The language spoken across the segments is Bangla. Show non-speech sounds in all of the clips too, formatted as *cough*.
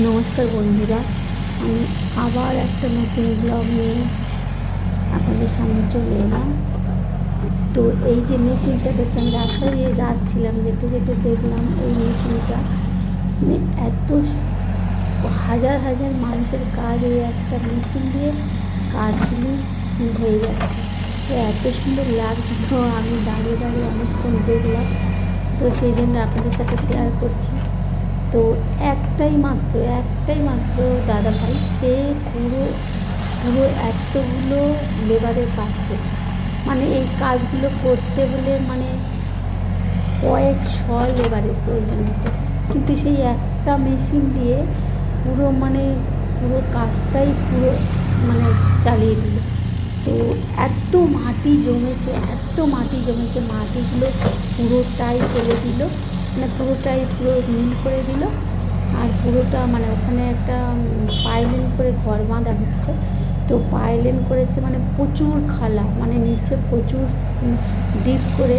নমস্কার বন্ধুরা, আমি আবার একটা নতুন ব্লগ নিয়ে আপনাদের সামনে চলে এলাম। তো এই যে মেশিনটা দেখলাম রাস্তা দিয়ে যাচ্ছিলাম, যেতে যেতে দেখলাম এই মেশিনটা মানে এত হাজার হাজার মানুষের কাজ এই একটা মেশিন দিয়ে কাজগুলো হয়ে যাচ্ছে। তো এত সুন্দর লাগছিল আমি দাঁড়িয়ে দাঁড়িয়ে অনেকক্ষণ দেখলাম। তো সেই জন্য আপনাদের সাথে শেয়ার করছি। তো একটাই মাত্র একটাই মাত্র দাদা ভাই, সে পুরো পুরো এতগুলো লেবারের কাজ করছে। মানে এই কাজগুলো করতে হলে মানে কয়েক শ লেবারের প্রয়োজন হতো। কিন্তু সেই একটা মেশিন দিয়ে পুরো মানে পুরো কাজটাই পুরো মানে চালিয়ে দিল। তো এত মাটি জমেছে, এত মাটি জমেছে, মাটিগুলো পুরোটাই চলে দিল। মানে পুরোটাই পুরো মিল করে দিল। আর পুরোটা মানে ওখানে একটা পাইলেন করে ঘর বাঁধা হচ্ছে। তো পাইলেন করেছে মানে প্রচুর খালা মানে নিচে প্রচুর ডিপ করে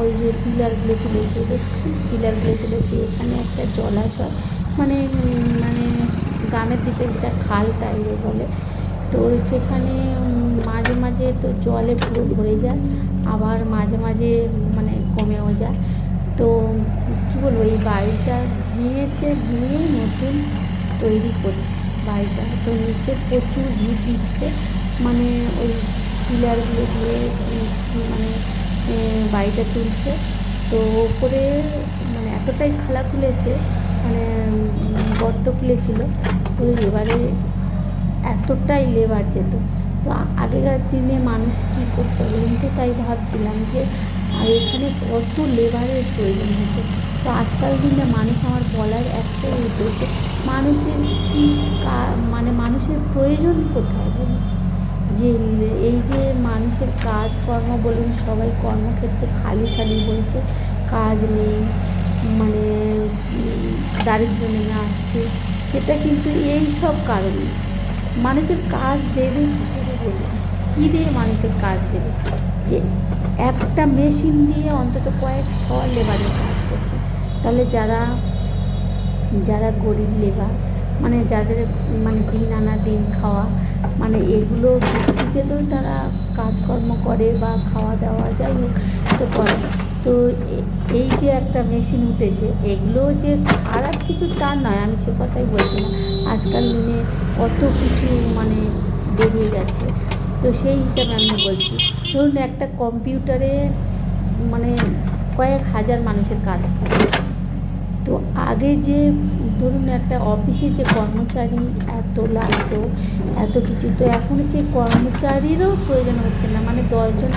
ওই যে পিলারগুলো তুলেছে দেখছেন? পিলারগুলো তুলেছে এখানে একটা জলাশয় মানে মানে গ্রামের দিকে যেটা খাল টাইপের বলে। তো সেখানে মাঝে মাঝে তো জলে পুরো ভরে যায়, আবার মাঝে মাঝে মানে কমেও যায়। তো কী বলব, এই বাড়িটা ভেঙেছে, ভেঙেই নতুন তৈরি করছে বাড়িটা। তো নিচে প্রচুর ভিড় দিচ্ছে। মানে ওই পিলারগুলো দিয়ে মানে বাড়িটা তুলছে। তো ওপরে মানে এতটাই খালা খুলেছে মানে গর্ত খুলেছিল, তো এবারে এতটাই লেবার যেত। তো আগেকার দিনে মানুষ কী করতো বলুন তো? তাই ভাবছিলাম যে আর এখানে কত লেবারের প্রয়োজন হতো। তো আজকাল দিনে মানুষ আমার বলার একটাই উদ্দেশ্য, মানুষের কী মানে মানুষের প্রয়োজন কোথায় বলুন? যে এই যে মানুষের কাজকর্ম বলুন, সবাই কর্মক্ষেত্রে খালি খালি বলছে, কাজ নেই মানে দারিদ্র নেমে আসছে, সেটা কিন্তু এই সব কারণে। মানুষের কাজ দেবে কী দিয়ে মানুষের কাজ দেবে? একটা মেশিন দিয়ে অন্তত কয়েক শ লেবারের কাজ করছে। তাহলে যারা যারা গরিব লেবার মানে যাদের মানে দিন আনা, দিন খাওয়া মানে এগুলো ভিত্তিতে তো তারা কাজকর্ম করে বা খাওয়া দাওয়া যাই হোক, তো করে। তো এই যে একটা মেশিন উঠেছে, এগুলো যে খারাপ কিছু তা নয়, আমি সে কথাই বলছি না। আজকাল দিনে কত কিছু মানে বেরিয়ে গেছে। তো সেই হিসাবে আমি বলছি ধরুন একটা কম্পিউটারে মানে কয়েক হাজার মানুষের কাজ তো আগে যে ধরুন একটা অফিসে যে কর্মচারী এত লাগতো, এত কিছু, তো এখন সেই কর্মচারীরও প্রয়োজন হচ্ছে না। মানে দশজন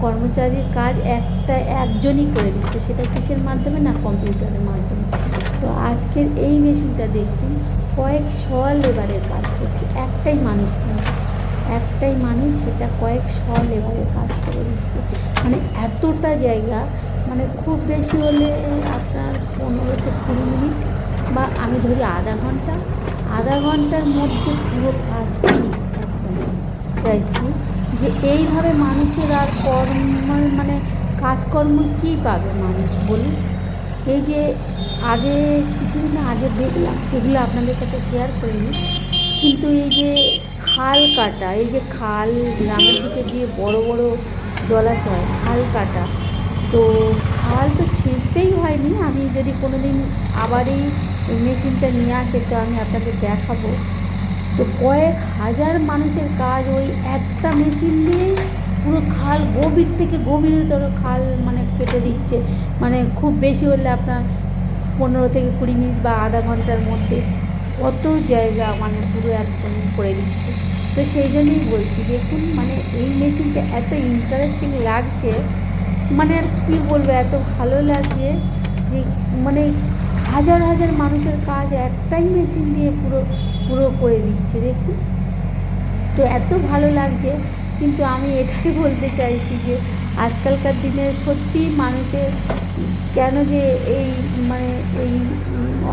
কর্মচারীর কাজ একটা একজনই করে দিচ্ছে। সেটা কিসের মাধ্যমে? না, কম্পিউটারের মাধ্যমে। তো আজকের এই মেশিনটা দেখুন, কয়েক শ লেবারের কাজ করছে, একটাই মানুষ কিন্তু একটাই মানুষ সেটা কয়েক শ লেবারের কাজ করে দিচ্ছে মানে এতটা জায়গা মানে খুব বেশি হলে আপনার পনেরো থেকে কুড়ি মিনিট বা আমি ধরি আধা ঘণ্টা। আধা ঘণ্টার মধ্যে পুরো কাজ ফিনিশ একদম চাইছি যে এইভাবে মানুষের আর কর্ম মানে কাজকর্ম কী পাবে মানুষ বলুন? এই যে আগে, কিছুদিন আগে দেখলাম, সেগুলো আপনাদের সাথে শেয়ার করিনি। কিন্তু এই যে খাল কাটা, এই যে খাল গ্রামের দিকে যে বড় বড় জলাশয়, খাল কাটা। তো খাল তো ছেঁচতেই হয়নি, আমি যদি কোনো দিন আবার এই মেশিনটা নিয়ে আসে তো আমি আপনাদের দেখাবো। তো কয়েক হাজার মানুষের কাজ ওই একটা মেশিন দিয়েই পুরো খাল গভীর থেকে গভীরতর খাল মানে কেটে দিচ্ছে। মানে খুব বেশি হলে আপনার পনেরো থেকে কুড়ি মিনিট বা আধা ঘণ্টার মধ্যে। কত জায়গা মানে পুরো একদম করে দিচ্ছে। তো সেই জন্যই বলছি, দেখুন মানে এই মেশিনটা এত ইন্টারেস্টিং লাগছে মানে আর কী বলব, এত ভালো লাগছে যে মানে হাজার হাজার মানুষের কাজ একটাই মেশিন দিয়ে পুরো পুরো করে দিচ্ছে, দেখুন। তো এত ভালো লাগছে, কিন্তু আমি এটাই *laughs* বলতে চাইছি যে, আজকালকার দিনে সত্যি মানুষের কেন যে এই মানে এই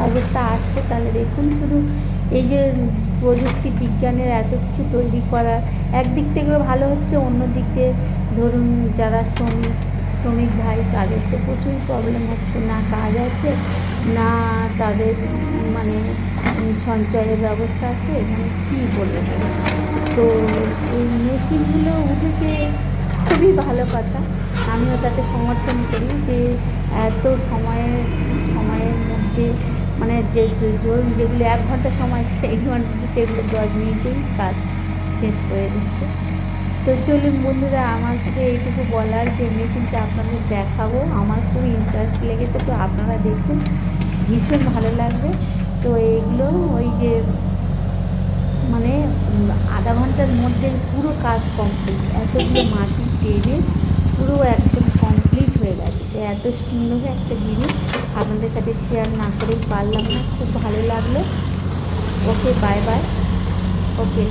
অবস্থা আসছে, তাহলে দেখুন শুধু এই যে প্রযুক্তি বিজ্ঞানের এত কিছু তৈরি করা। একদিক থেকে ভালো হচ্ছে অন্য দিক ধরুন যারা শ্রমিক শ্রমিক ভাই, তাদের তো প্রচুর প্রবলেম হচ্ছে। না কাজ আছে, না তাদের মানে সঞ্চয়ের ব্যবস্থা আছে, এখানে কী বলব? তো এই মেশিনগুলো উঠেছে খুবই ভালো কথা। আমিও তাতে সমর্থন করি যে এত সময়ের সময়ের মধ্যে মানে যে ধরুন যেগুলো এক ঘণ্টা সময় ঘণ্টা সেগুলো দশ মিনিটেই কাজ শেষ করে দিচ্ছে। তো চলুন বন্ধুরা, আমার সাথে এইটুকু বলার যে মেশিনটা আপনাদের দেখাবো। আমার খুব ইন্টারেস্ট লেগেছে, তো আপনারা দেখুন, ভীষণ ভালো লাগবে। তো এইগুলো ওই যে মানে আধা ঘণ্টার মধ্যে পুরো কাজ কমপ্লিট এতগুলো মাটি টেনে পুরো একদম এত সুন্দর একটা জিনিস আপনাদের সাথে শেয়ার না করেই পারলাম না। খুব ভালো লাগল। Okay bye bye okay